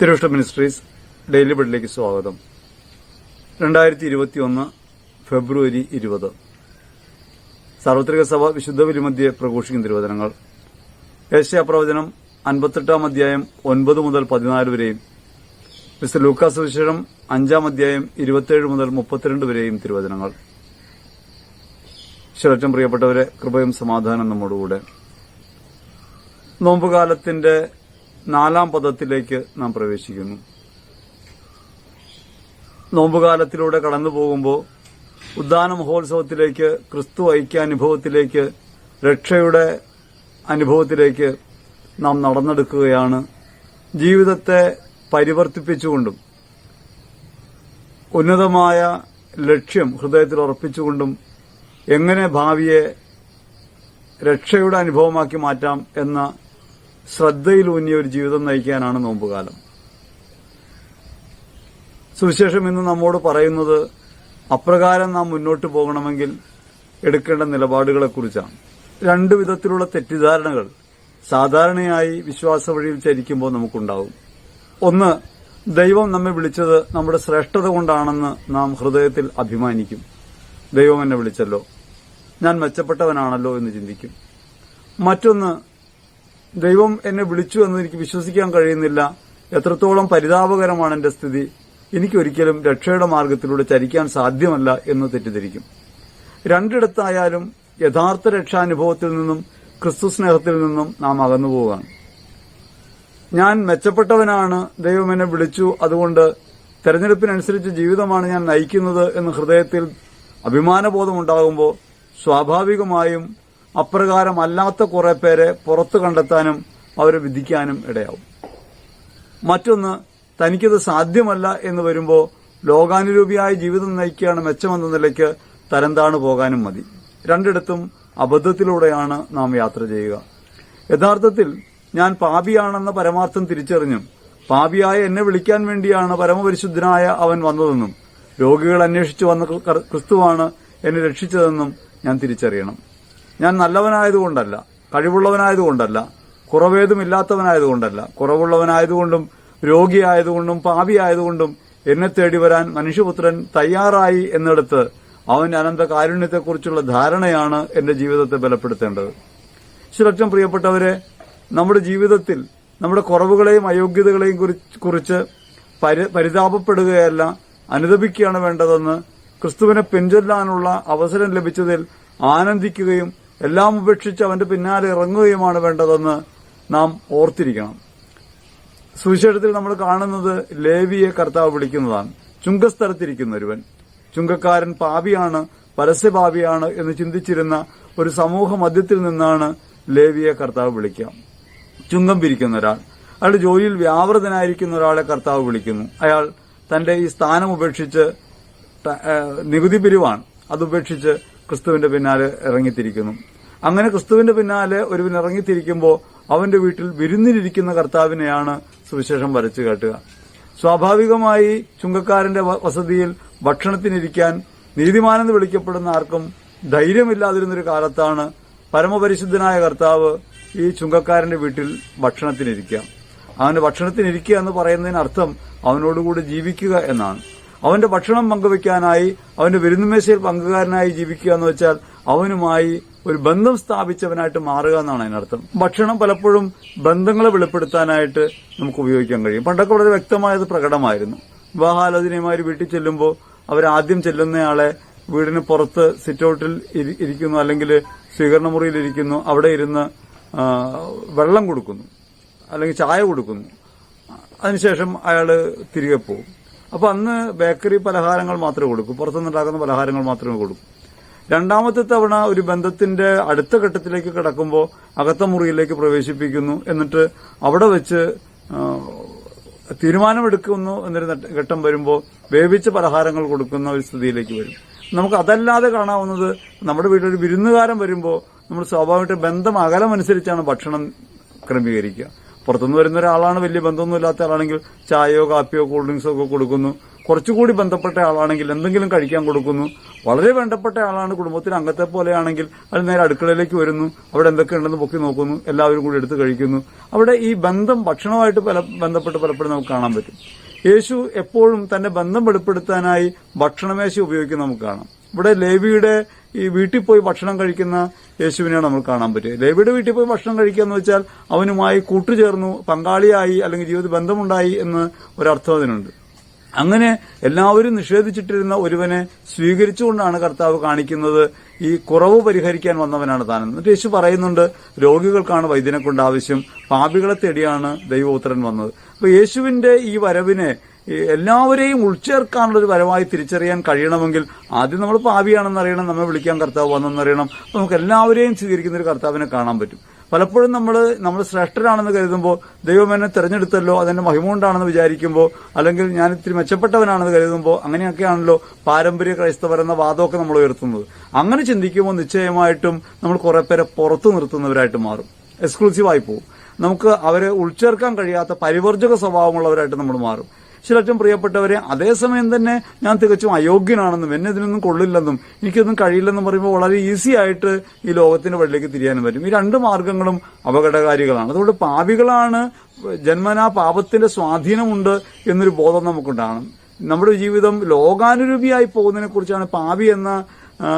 തിരുവിഷ്ട ministries daily ബെഡിലേക്ക് സ്വാഗതം. രണ്ടായിരത്തി ഇരുപത്തിയൊന്ന് ഫെബ്രുവരി ഇരുപത്. സാർവത്രിക സഭ വിശുദ്ധ വിലിമധ്യെ പ്രഘോഷിക്കുന്ന തിരുവചനങ്ങൾ. ഏഷ്യ പ്രവചനം അൻപത്തെട്ടാം അധ്യായം ഒൻപത് മുതൽ പതിനാല് വരെയും മിസ്റ്റർ ലൂക്കാസ് വിശേഷം അഞ്ചാം അധ്യായം ഇരുപത്തിയേഴ് മുതൽ മുപ്പത്തിരണ്ട് വരെയും തിരുവചനങ്ങൾ. ശിവറ്റം പ്രിയപ്പെട്ടവരെ കൃപയും സമാധാനം നമ്മോടുകൂടെ. നോമ്പുകാലത്തിന്റെ നാലാം പദത്തിലേക്ക് നാം പ്രവേശിക്കുന്നു. നോമ്പുകാലത്തിലൂടെ കടന്നു പോകുമ്പോൾ ഉദ്ദാന മഹോത്സവത്തിലേക്ക് ക്രിസ്തു ഐക്യാനുഭവത്തിലേക്ക് രക്ഷയുടെ അനുഭവത്തിലേക്ക് നാം നടന്നെടുക്കുകയാണ്. ജീവിതത്തെ പരിവർത്തിപ്പിച്ചുകൊണ്ടും ഉന്നതമായ ലക്ഷ്യം ഹൃദയത്തിൽ ഉറപ്പിച്ചുകൊണ്ടും എങ്ങനെ ഭാവിയെ രക്ഷയുടെ അനുഭവമാക്കി മാറ്റാം എന്ന ശ്രദ്ധയിലൂന്നിയ ഒരു ജീവിതം നയിക്കാനാണ് നോമ്പുകാലം. സുവിശേഷം ഇന്ന് നമ്മോട് പറയുന്നത് അപ്രകാരം നാം മുന്നോട്ട് പോകണമെങ്കിൽ എടുക്കേണ്ട നിലപാടുകളെക്കുറിച്ചാണ്. രണ്ടു വിധത്തിലുള്ള തെറ്റിദ്ധാരണകൾ സാധാരണയായി വിശ്വാസ വഴിയിൽ ചരിക്കുമ്പോൾ നമുക്കുണ്ടാവും. ഒന്ന് ദൈവം നമ്മെ വിളിച്ചത് നമ്മുടെ ശ്രേഷ്ഠത കൊണ്ടാണെന്ന് നാം ഹൃദയത്തിൽ അഭിമാനിക്കും. ദൈവം എന്നെ വിളിച്ചല്ലോ. ഞാൻ മെച്ചപ്പെട്ടവനാണല്ലോ എന്ന് ചിന്തിക്കും. മറ്റൊന്ന് ദൈവം എന്നെ വിളിച്ചു എന്ന് എനിക്ക് വിശ്വസിക്കാൻ കഴിയുന്നില്ല. എത്രത്തോളം പരിതാപകരമാണ് എന്റെ സ്ഥിതി. എനിക്കൊരിക്കലും രക്ഷയുടെ മാർഗത്തിലൂടെ ചരിക്കാൻ സാധ്യമല്ല എന്ന് തെറ്റിദ്ധരിക്കും. രണ്ടിടത്തായാലും യഥാർത്ഥ രക്ഷാനുഭവത്തിൽ നിന്നും ക്രിസ്തു സ്നേഹത്തിൽ നിന്നും നാം അകന്നു പോവുകയാണ്. ഞാൻ മെച്ചപ്പെട്ടവനാണ് ദൈവം എന്നെ വിളിച്ചു അതുകൊണ്ട് തെരഞ്ഞെടുപ്പിനനുസരിച്ച് ജീവിതമാണ് ഞാൻ നയിക്കുന്നത് എന്ന് ഹൃദയത്തിൽ അഭിമാനബോധമുണ്ടാകുമ്പോൾ സ്വാഭാവികമായും അപ്രകാരമല്ലാത്ത കുറെ പേരെ പുറത്തു കണ്ടെത്താനും അവരെ വിധിക്കാനും ഇടയാവും. മറ്റൊന്ന് തനിക്കത് സാധ്യമല്ല എന്ന് വരുമ്പോൾ ലോകാനുരൂപിയായ ജീവിതം നയിക്കുകയാണ് മെച്ചമെന്ന നിലയ്ക്ക് തരംതാണു പോകാനും മതി. രണ്ടിടത്തും അബദ്ധത്തിലൂടെയാണ് നാം യാത്ര ചെയ്യുക. യഥാർത്ഥത്തിൽ ഞാൻ പാപിയാണെന്ന പരമാർത്ഥം തിരിച്ചറിഞ്ഞും പാപിയായ എന്നെ വിളിക്കാൻ വേണ്ടിയാണ് പരമപരിശുദ്ധനായ അവൻ വന്നതെന്നും രോഗികൾ അന്വേഷിച്ചു വന്ന ക്രിസ്തുവാണ് എന്നെ രക്ഷിച്ചതെന്നും ഞാൻ തിരിച്ചറിയണം. ഞാൻ നല്ലവനായതുകൊണ്ടല്ല കഴിവുള്ളവനായതുകൊണ്ടല്ല കുറവേതുമില്ലാത്തവനായതുകൊണ്ടല്ല. കുറവുള്ളവനായതുകൊണ്ടും രോഗിയായതുകൊണ്ടും പാപിയായതുകൊണ്ടും എന്നെ തേടി വരാൻ മനുഷ്യപുത്രൻ തയ്യാറായി എന്നിടത്ത് അവന്റെ അനന്ത കാരുണ്യത്തെക്കുറിച്ചുള്ള ധാരണയാണ് എന്റെ ജീവിതത്തെ ബലപ്പെടുത്തേണ്ടത്. സുരക്ഷം പ്രിയപ്പെട്ടവരെ നമ്മുടെ ജീവിതത്തിൽ നമ്മുടെ കുറവുകളെയും അയോഗ്യതകളെയും കുറിച്ച് പരി- പരിതാപപ്പെടുകയല്ല അനുദപിക്കുകയാണ് വേണ്ടതെന്ന് ക്രിസ്തുവിനെ പിൻചൊല്ലാനുള്ള അവസരം ലഭിച്ചതിൽ ആനന്ദിക്കുകയും എല്ലാം ഉപേക്ഷിച്ച് അവന്റെ പിന്നാലെ ഇറങ്ങുകയുമാണ് വേണ്ടതെന്ന് നാം ഓർത്തിരിക്കണം. സുവിശേഷത്തിൽ നമ്മൾ കാണുന്നത് ലേവിയെ കർത്താവ് വിളിക്കുന്നതാണ്. ചുങ്കസ്ഥലത്തിരിക്കുന്ന ഒരുവൻ ചുങ്കക്കാരൻ പാപിയാണ് പരസ്യപാപിയാണ് എന്ന് ചിന്തിച്ചിരുന്ന ഒരു സമൂഹ മധ്യത്തിൽ നിന്നാണ് ലേവിയെ കർത്താവ് വിളിക്കുക. ചുങ്കം പിരിക്കുന്ന ഒരാൾ. അയാളുടെ ജോലിയിൽ വ്യാപൃതനായിരിക്കുന്ന ഒരാളെ കർത്താവ് വിളിക്കുന്നു. അയാൾ തന്റെ ഈ സ്ഥാനം ഉപേക്ഷിച്ച് നികുതി പിരിവാണ്. അത് ഉപേക്ഷിച്ച് ക്രിസ്തുവിന്റെ പിന്നാലെ ഇറങ്ങിത്തിരിക്കുന്നു. അങ്ങനെ ക്രിസ്തുവിന്റെ പിന്നാലെ ഒരുവൻ ഇറങ്ങിത്തിരിക്കുമ്പോൾ അവന്റെ വീട്ടിൽ വിരുന്നിലിരിക്കുന്ന കർത്താവിനെയാണ് സുവിശേഷം വരച്ചു കാട്ടുക. സ്വാഭാവികമായി ചുങ്കക്കാരന്റെ വസതിയിൽ ഭക്ഷണത്തിനിരിക്കാൻ നീതിമാനെന്ന് വിളിക്കപ്പെടുന്ന ആർക്കും ധൈര്യമില്ലാതിരുന്നൊരു കാലത്താണ് പരമപരിശുദ്ധനായ കർത്താവ് ഈ ചുങ്കക്കാരന്റെ വീട്ടിൽ ഭക്ഷണത്തിനിരിക്കുക. അവന് ഭക്ഷണത്തിനിരിക്കുക എന്ന് പറയുന്നതിനർത്ഥം അവനോടുകൂടി ജീവിക്കുക എന്നാണ്. അവന്റെ ഭക്ഷണം പങ്കുവെക്കാനായി അവന്റെ വിരുന്നുമേശയിൽ പങ്കുകാരനായി ജീവിക്കുക എന്ന് വെച്ചാൽ അവനുമായി ഒരു ബന്ധം സ്ഥാപിച്ചവനായിട്ട് മാറുക എന്നാണ് അതിനർത്ഥം. ഭക്ഷണം പലപ്പോഴും ബന്ധങ്ങളെ വെളിപ്പെടുത്താനായിട്ട് നമുക്ക് ഉപയോഗിക്കാൻ കഴിയും. പണ്ടൊക്കെ വളരെ വ്യക്തമായത് പ്രകടമായിരുന്നു. വിവാഹാലോചനയുമായി വീട്ടിൽ ചെല്ലുമ്പോൾ അവരാദ്യം ചെല്ലുന്നയാളെ വീടിന് പുറത്ത് സിറ്റൌട്ടിൽ ഇരി- ഇരിക്കുന്നു അല്ലെങ്കിൽ സ്വീകരണ മുറിയിൽ ഇരിക്കുന്നു. അവിടെ ഇരുന്ന് വെള്ളം കൊടുക്കുന്നു. അല്ലെങ്കിൽ ചായ കൊടുക്കുന്നു. അതിനുശേഷം അയാൾ തിരികെ പോകും. അപ്പൊ അന്ന് ബേക്കറി പലഹാരങ്ങൾ മാത്രമേ കൊടുക്കൂ. പുറത്തുനിന്നുണ്ടാക്കുന്ന പലഹാരങ്ങൾ മാത്രമേ കൊടുക്കൂ. രണ്ടാമത്തെ തവണ ഒരു ബന്ധത്തിന്റെ അടുത്ത ഘട്ടത്തിലേക്ക് കടക്കുമ്പോൾ അകത്ത മുറിയിലേക്ക് പ്രവേശിപ്പിക്കുന്നു. എന്നിട്ട് അവിടെ വെച്ച് തീരുമാനമെടുക്കുന്നു എന്നൊരു ഘട്ടം വരുമ്പോൾ വേവിച്ച പലഹാരങ്ങൾ കൊടുക്കുന്ന ഒരു സ്ഥിതിയിലേക്ക് വരും. നമുക്ക് അതല്ലാതെ കാണാവുന്നത് നമ്മുടെ വീട്ടിൽ ഒരു വിരുന്നുകാരൻ വരുമ്പോൾ നമ്മൾ സ്വാഭാവികമായിട്ട് ബന്ധം അകലമനുസരിച്ചാണ് ഭക്ഷണം ക്രമീകരിക്കുക. പുറത്തുനിന്ന് വരുന്ന ഒരാളാണ് വലിയ ബന്ധമൊന്നുമില്ലാത്ത ആളാണെങ്കിൽ ചായയോ കാപ്പിയോ കൂൾ ഡ്രിങ്ക്സോ ഒക്കെ കൊടുക്കുന്നു. കുറച്ചുകൂടി ബന്ധപ്പെട്ട ആളാണെങ്കിൽ എന്തെങ്കിലും കഴിക്കാൻ കൊടുക്കുന്നു. വളരെ വേണ്ടപ്പെട്ട ആളാണ് കുടുംബത്തിന് അംഗത്തെ പോലെയാണെങ്കിൽ അത് നേരെ അടുക്കളയിലേക്ക് വരുന്നു. അവിടെ എന്തൊക്കെ ഉണ്ടെന്ന് പൊക്കി നോക്കുന്നു. എല്ലാവരും കൂടി എടുത്ത് കഴിക്കുന്നു. അവിടെ ഈ ബന്ധം ഭക്ഷണമായിട്ട് പല ബന്ധപ്പെട്ട് പലപ്പോഴും നമുക്ക് കാണാൻ പറ്റും. യേശു എപ്പോഴും തന്റെ ബന്ധം വെളിപ്പെടുത്താനായി ഭക്ഷണമേശ ഉപയോഗിക്കുന്ന നമുക്ക് കാണാം. ഇവിടെ ലേവിയുടെ ഈ വീട്ടിൽ പോയി ഭക്ഷണം കഴിക്കുന്ന യേശുവിനെയാണ് നമ്മൾ കാണാൻ പറ്റുക ലേവിയുടെ വീട്ടിൽ പോയി ഭക്ഷണം കഴിക്കുക എന്ന് വെച്ചാൽ അവനുമായി കൂട്ടുചേർന്നു പങ്കാളിയായി അല്ലെങ്കിൽ ജീവിത ബന്ധമുണ്ടായി എന്ന് ഒരർത്ഥം അതിനുണ്ട്. അങ്ങനെ എല്ലാവരും നിഷേധിച്ചിട്ടിരുന്ന ഒരുവനെ സ്വീകരിച്ചുകൊണ്ടാണ് കർത്താവ് കാണിക്കുന്നത് ഈ കുറവ് പരിഹരിക്കാൻ വന്നവനാണ് താൻ എന്നിട്ട് യേശു പറയുന്നുണ്ട് രോഗികൾക്കാണ് വൈദ്യനെ കൊണ്ട് ആവശ്യം പാപികളെ തേടിയാണ് ദൈവപുത്രൻ വന്നത്. അപ്പൊ യേശുവിന്റെ ഈ വരവിനെ എല്ലാവരെയും ഉൾച്ചേർക്കാനുള്ള ഒരു വരവായി തിരിച്ചറിയാൻ കഴിയണമെങ്കിൽ ആദ്യം നമ്മൾ പാപിയാണെന്ന് അറിയണം നമ്മെ വിളിക്കാൻ കർത്താവ് വന്നെന്നറിയണം. നമുക്ക് എല്ലാവരെയും സ്വീകരിക്കുന്ന ഒരു കർത്താവിനെ കാണാൻ പറ്റും. പലപ്പോഴും നമ്മൾ നമ്മൾ ശ്രേഷ്ഠരാണെന്ന് കരുതുമ്പോൾ ദൈവം എന്നെ തെരഞ്ഞെടുത്തല്ലോ അതെന്റെ മഹിമ കൊണ്ടാണെന്ന് വിചാരിക്കുമ്പോൾ അല്ലെങ്കിൽ ഞാൻ ഇത്തിരി മെച്ചപ്പെട്ടവനാണെന്ന് കരുതുമ്പോൾ അങ്ങനെയൊക്കെയാണല്ലോ പാരമ്പര്യ ക്രൈസ്തവർ എന്ന വാദമൊക്കെ നമ്മൾ ഉയർത്തുന്നത്. അങ്ങനെ ചിന്തിക്കുമ്പോൾ നിശ്ചയമായിട്ടും നമ്മൾ കുറെ പേരെ പുറത്തു നിർത്തുന്നവരായിട്ട് മാറും. എക്സ്ക്ലൂസീവായി പോകും നമുക്ക് അവരെ ഉൾച്ചേർക്കാൻ കഴിയാത്ത പരിവർജക സ്വഭാവമുള്ളവരായിട്ട് നമ്മൾ മാറും. ചിലറ്റും പ്രിയപ്പെട്ടവരെ അതേസമയം തന്നെ ഞാൻ തികച്ചും അയോഗ്യനാണെന്നും എന്നെ ഇതിനൊന്നും കൊള്ളില്ലെന്നും എനിക്കൊന്നും കഴിയില്ലെന്നും പറയുമ്പോൾ വളരെ ഈസി ആയിട്ട് ഈ ലോകത്തിന്റെ വഴിയിലേക്ക് തിരിയാനും പറ്റും. ഈ രണ്ട് മാർഗങ്ങളും അപകടകാരികളാണ്. അതുകൊണ്ട് പാവികളാണ് ജന്മനാ പാപത്തിന്റെ സ്വാധീനമുണ്ട് എന്നൊരു ബോധം നമുക്കുണ്ടാകണം. നമ്മുടെ ജീവിതം ലോകാനുരൂപിയായി പോകുന്നതിനെ കുറിച്ചാണ് പാപി എന്ന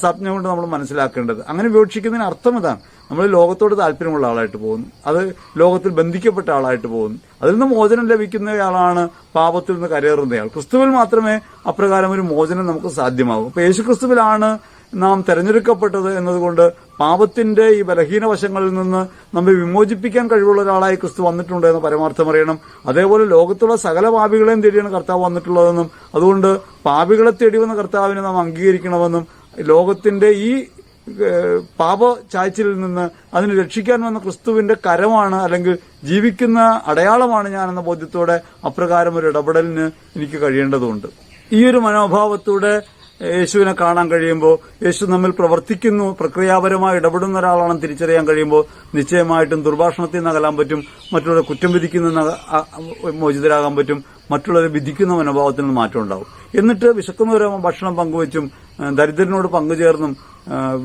സ്വപ്നം കൊണ്ട് നമ്മൾ മനസ്സിലാക്കേണ്ടത്. അങ്ങനെ വിവക്ഷിക്കുന്നതിന് അർത്ഥം ഇതാണ്. നമ്മൾ ലോകത്തോട് താല്പര്യമുള്ള ആളായിട്ട് പോകുന്നു. അത് ലോകത്തിൽ ബന്ധിക്കപ്പെട്ട ആളായിട്ട് പോകുന്നു. അതിൽ നിന്ന് മോചനം ലഭിക്കുന്നയാളാണ് പാപത്തിൽ നിന്ന് കരയേറുന്നയാൾ. ക്രിസ്തുവിൽ മാത്രമേ അപ്രകാരം ഒരു മോചനം നമുക്ക് സാധ്യമാകൂ. അപ്പൊ യേശു ക്രിസ്തുവിലാണ് നാം തെരഞ്ഞെടുക്കപ്പെട്ടത് എന്നതുകൊണ്ട് പാപത്തിന്റെ ഈ ബലഹീന വശങ്ങളിൽ നിന്ന് നമ്മെ വിമോചിപ്പിക്കാൻ കഴിവുള്ള ഒരാളായി ക്രിസ്തു വന്നിട്ടുണ്ട് എന്ന് പരമാർത്ഥം അറിയണം. അതേപോലെ ലോകത്തുള്ള സകല പാപികളെയും തേടിയാണ് കർത്താവ് വന്നിട്ടുള്ളതെന്നും അതുകൊണ്ട് പാപികളെ തേടി വന്ന കർത്താവിനെ നാം അംഗീകരിക്കണമെന്നും ലോകത്തിന്റെ ഈ പാപ ചായച്ചിൽ നിന്ന് അതിനെ രക്ഷിക്കാൻ വന്ന ക്രിസ്തുവിന്റെ കരമാണ് അല്ലെങ്കിൽ ജീവിക്കുന്ന അടയാളമാണ് ഞാൻ എന്ന ബോധ്യത്തോടെ അപ്രകാരം ഒരു ഇടപെടലിന് എനിക്ക് കഴിയേണ്ടതുണ്ട്. ഈ ഒരു മനോഭാവത്തോടെ യേശുവിനെ കാണാൻ കഴിയുമ്പോൾ യേശു നമ്മിൽ പ്രവർത്തിക്കുന്നു പ്രക്രിയാപരമായി ഇടപെടുന്ന ഒരാളാണെന്ന് തിരിച്ചറിയാൻ കഴിയുമ്പോൾ നിശ്ചയമായിട്ടും ദുർഭാഷണത്തിൽ നിന്ന് പറ്റും മറ്റുള്ളവരെ കുറ്റം വിധിക്കുന്ന മോചിതരാകാൻ പറ്റും മറ്റുള്ളവരെ വിധിക്കുന്ന മനോഭാവത്തിൽ നിന്ന് മാറ്റം ഉണ്ടാവും. എന്നിട്ട് വിശക്കുന്നവരെ ഭക്ഷണം പങ്കുവച്ചും ദരിദ്രനോട് പങ്കുചേർന്നും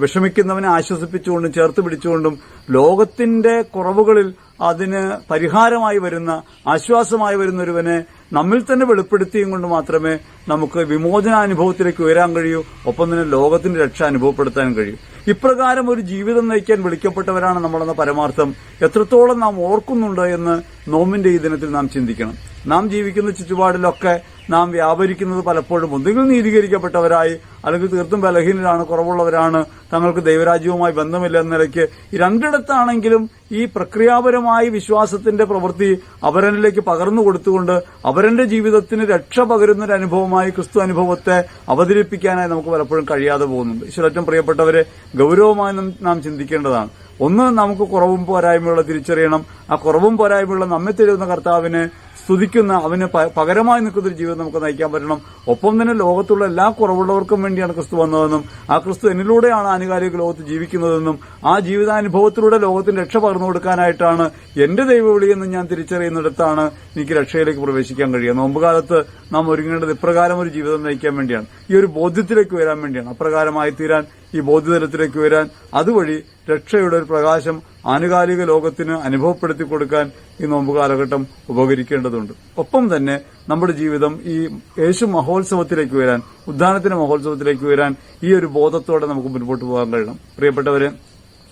വിഷമിക്കുന്നവനെ ആശ്വസിപ്പിച്ചുകൊണ്ടും ചേർത്ത് പിടിച്ചുകൊണ്ടും ലോകത്തിന്റെ കുറവുകളിൽ അതിന് പരിഹാരമായി വരുന്ന ആശ്വാസമായി വരുന്ന ഒരുവനെ നമ്മിൽ തന്നെ വെളിപ്പെടുത്തിയും കൊണ്ട് മാത്രമേ നമുക്ക് വിമോചനാനുഭവത്തിലേക്ക് ഉയരാൻ കഴിയൂ ഒപ്പം തന്നെ ലോകത്തിന്റെ രക്ഷ അനുഭവപ്പെടുത്താൻ കഴിയൂ. ഇപ്രകാരം ഒരു ജീവിതം നയിക്കാൻ വിളിക്കപ്പെട്ടവരാണ് നമ്മളെന്ന പരമാർത്ഥം എത്രത്തോളം നാം ഓർക്കുന്നുണ്ട് എന്ന് നോമിന്റെ ഈ ദിനത്തിൽ നാം ചിന്തിക്കണം. നാം ജീവിക്കുന്ന ചുറ്റുപാടിലൊക്കെ നാം വ്യാപരിക്കുന്നത് പലപ്പോഴും ഒന്നുകിൽ നീതീകരിക്കപ്പെട്ടവരായി അല്ലെങ്കിൽ തീർത്തും ബലഹീനരാണ് കുറവുള്ളവരാണ് തങ്ങൾക്ക് ദൈവരാജ്യവുമായി ബന്ധമില്ല എന്ന നിലയ്ക്ക് ഈ രണ്ടിടത്താണെങ്കിലും ഈ പ്രക്രിയാപരമായി വിശ്വാസത്തിന്റെ പ്രവൃത്തി അവരനിലേക്ക് പകർന്നു കൊടുത്തുകൊണ്ട് അവരന്റെ ജീവിതത്തിന് രക്ഷ പകരുന്ന ഒരു അനുഭവമായി ക്രിസ്തു അനുഭവത്തെ അവതരിപ്പിക്കാനായി നമുക്ക് പലപ്പോഴും കഴിയാതെ പോകുന്നുണ്ട്. ഈശ്വരറ്റം പ്രിയപ്പെട്ടവരെ ഗൗരവമായി നാം ചിന്തിക്കേണ്ടതാണ്. ഒന്ന് നമുക്ക് കുറവും പോരായ്മയുള്ള തിരിച്ചറിയണം. ആ കുറവും പോരായ്മയുള്ള നമ്മെ തരുന്ന കർത്താവിനെ സ്തുതിക്കുന്ന അവന് പകരമായി നിൽക്കുന്ന ഒരു ജീവിതം നമുക്ക് നയിക്കാൻ പറ്റണം. ഒപ്പം തന്നെ ലോകത്തുള്ള എല്ലാ കുറവുള്ളവർക്കും വേണ്ടിയാണ് ക്രിസ്തു വന്നതെന്നും ആ ക്രിസ്തു എന്നിലൂടെയാണ് ആനുകാലിക ലോകത്ത് ജീവിക്കുന്നതെന്നും ആ ജീവിതാനുഭവത്തിലൂടെ ലോകത്തിന് രക്ഷ പകർന്നു കൊടുക്കാനായിട്ടാണ് എന്റെ ദൈവവിളിയെന്ന് ഞാൻ തിരിച്ചറിയുന്നിടത്താണ് എനിക്ക് രക്ഷയിലേക്ക് പ്രവേശിക്കാൻ കഴിയുക നോമ്പുകാലത്ത് നാം ഒരുങ്ങേണ്ടത് ഇപ്രകാരം ഒരു ജീവിതം നയിക്കാൻ വേണ്ടിയാണ്. ഈ ഒരു ബോധ്യത്തിലേക്ക് വരാൻ വേണ്ടിയാണ്. അപ്രകാരമായി തീരാൻ ഈ ബോധ്യതലത്തിലേക്ക് വരാൻ അതുവഴി രക്ഷയുടെ ഒരു പ്രകാശം ആനുകാലിക ലോകത്തിന് അനുഭവപ്പെടുത്തി കൊടുക്കാൻ ഈ നോമ്പ് കാലഘട്ടം ഉപകരിക്കേണ്ടതുണ്ട്. ഒപ്പം തന്നെ നമ്മുടെ ജീവിതം ഈ യേശു മഹോത്സവത്തിലേക്ക് വരാൻ ഉദ്ധാനത്തിന്റെ മഹോത്സവത്തിലേക്ക് വരാൻ ഈ ഒരു ബോധത്തോടെ നമുക്ക് മുൻപോട്ട് പോകാൻ കഴിയണം. പ്രിയപ്പെട്ടവരെ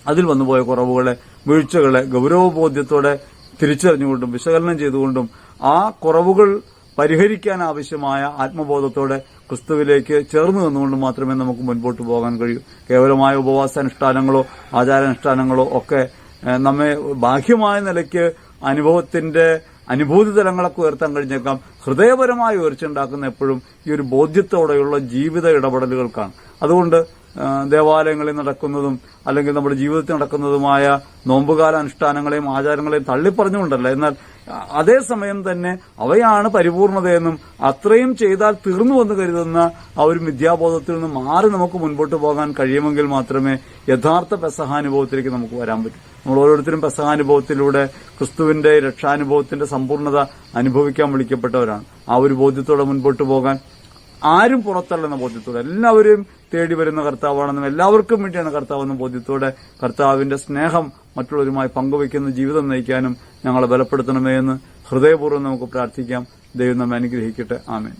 അതിൽ വന്നുപോയ കുറവുകളെ വീഴ്ചകളെ ഗൗരവബോധ്യത്തോടെ തിരിച്ചറിഞ്ഞുകൊണ്ടും വിശകലനം ചെയ്തുകൊണ്ടും ആ കുറവുകൾ പരിഹരിക്കാൻ ആവശ്യമായ ആത്മബോധത്തോടെ ക്രിസ്തുവിലേക്ക് ചേർന്ന് നിന്നുകൊണ്ട് മാത്രമേ നമുക്ക് മുൻപോട്ട് പോകാൻ കഴിയൂ. കേവലമായ ഉപവാസാനുഷ്ഠാനങ്ങളോ ആചാരാനുഷ്ഠാനങ്ങളോ ഒക്കെ നമ്മെ ബാഹ്യമായ നിലയ്ക്ക് അനുഭവത്തിന്റെ അനുഭൂതി തലങ്ങളൊക്കെ ഉയർത്താൻ കഴിഞ്ഞേക്കാം. ഹൃദയപരമായി ഉയർച്ച ഉണ്ടാക്കുന്ന എപ്പോഴും ഈ ഒരു ബോധ്യത്തോടെയുള്ള ജീവിത ഇടപെടലുകൾക്കാണ്. അതുകൊണ്ട് ദേവാലയങ്ങളിൽ നടക്കുന്നതും അല്ലെങ്കിൽ നമ്മുടെ ജീവിതത്തിൽ നടക്കുന്നതുമായ നോമ്പുകാല അനുഷ്ഠാനങ്ങളെയും ആചാരങ്ങളെയും തള്ളിപ്പറഞ്ഞുകൊണ്ടല്ല. എന്നാൽ അതേസമയം തന്നെ അവയാണ് പരിപൂർണതയെന്നും അത്രയും ചെയ്താൽ തീർന്നുവെന്ന് കരുതുന്ന ആ ഒരു മിഥ്യാബോധത്തിൽ നിന്ന് മാറി നമുക്ക് മുൻപോട്ട് പോകാൻ കഴിയുമെങ്കിൽ മാത്രമേ യഥാർത്ഥ പെസഹാനുഭവത്തിലേക്ക് നമുക്ക് വരാൻ പറ്റൂ. നമ്മൾ ഓരോരുത്തരും പെസഹാനുഭവത്തിലൂടെ ക്രിസ്തുവിന്റെ രക്ഷാനുഭവത്തിന്റെ സമ്പൂർണത അനുഭവിക്കാൻ വിളിക്കപ്പെട്ടവരാണ്. ആ ഒരു ബോധ്യത്തോടെ മുൻപോട്ട് പോകാൻ ആരും പുറത്തല്ലെന്ന ബോധ്യത്തോടെ എല്ലാവരും തേടി വരുന്ന കർത്താവാണെന്നും എല്ലാവർക്കും വേണ്ടിയാണ് കർത്താവെന്ന ബോധ്യത്തോടെ കർത്താവിന്റെ സ്നേഹം മറ്റുള്ളവരുമായി പങ്കുവയ്ക്കുന്ന ജീവിതം നയിക്കാനും ഞങ്ങളെ ബലപ്പെടുത്തണമേ എന്ന് ഹൃദയപൂർവം നമുക്ക് പ്രാർത്ഥിക്കാം. ദൈവം നമ്മെ അനുഗ്രഹിക്കട്ടെ. ആമേൻ.